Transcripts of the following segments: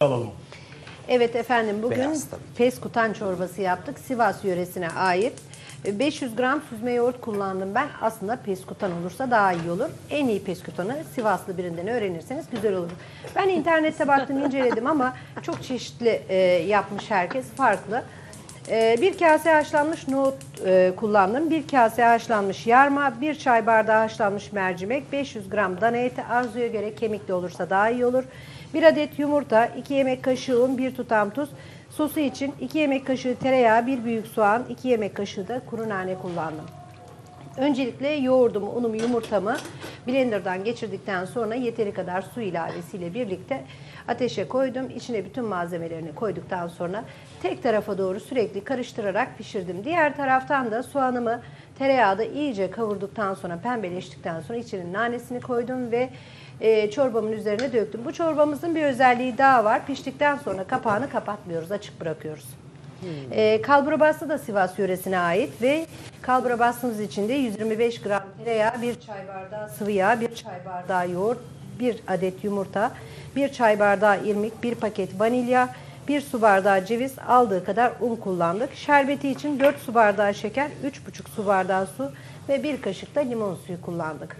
alalım. Evet efendim bugün Beyaz tabii. peskutan çorbası yaptık. Sivas yöresine ait. E, 500 gram süzme yoğurt kullandım ben. Aslında peskutan olursa daha iyi olur. En iyi peskutanı Sivaslı birinden öğrenirseniz güzel olur. Ben internette baktım inceledim ama çok çeşitli e, yapmış herkes farklı. E, bir kase haşlanmış nohut e, kullandım. Bir kase haşlanmış yarma, bir çay bardağı haşlanmış mercimek, 500 gram dana eti arzuya göre kemikli olursa daha iyi olur. Bir adet yumurta, 2 yemek kaşığı un, 1 tutam tuz. Sosu için 2 yemek kaşığı tereyağı, 1 büyük soğan, 2 yemek kaşığı da kuru nane kullandım. Öncelikle yoğurdumu, unumu, yumurtamı blenderdan geçirdikten sonra yeteri kadar su ilavesiyle birlikte ateşe koydum. İçine bütün malzemelerini koyduktan sonra tek tarafa doğru sürekli karıştırarak pişirdim. Diğer taraftan da soğanımı tereyağda iyice kavurduktan sonra pembeleştikten sonra içine nanesini koydum ve e, çorbamın üzerine döktüm. Bu çorbamızın bir özelliği daha var. Piştikten sonra kapağını kapatmıyoruz, açık bırakıyoruz. E, kalbura bastı da Sivas yöresine ait ve kalbura bastığımız için de 125 gram tereyağı, bir çay bardağı sıvı yağ, bir çay bardağı yoğurt, bir adet yumurta, bir çay bardağı irmik, bir paket vanilya, bir su bardağı ceviz, aldığı kadar un kullandık. Şerbeti için 4 su bardağı şeker, 3,5 su bardağı su ve bir kaşık da limon suyu kullandık.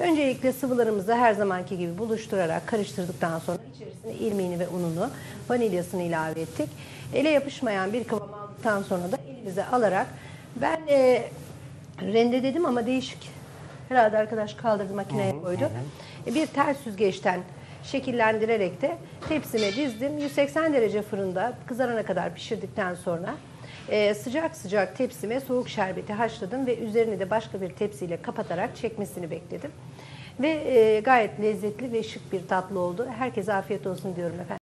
Öncelikle sıvılarımızı her zamanki gibi buluşturarak karıştırdıktan sonra içerisine irmiğini ve ununu, vanilyasını ilave ettik. Ele yapışmayan bir kıvam aldıktan sonra da elimize alarak ben e, rendeledim ama değişik. Herhalde arkadaş kaldırdı makineye koydu. E, Bir ters süzgeçten şekillendirerek de tepsime dizdim. 180 derece fırında kızarana kadar pişirdikten sonra e, sıcak sıcak tepsime soğuk şerbeti haşladım ve üzerini de başka bir tepsiyle kapatarak çekmesini bekledim. Ve e, gayet lezzetli ve şık bir tatlı oldu. Herkese afiyet olsun diyorum efendim.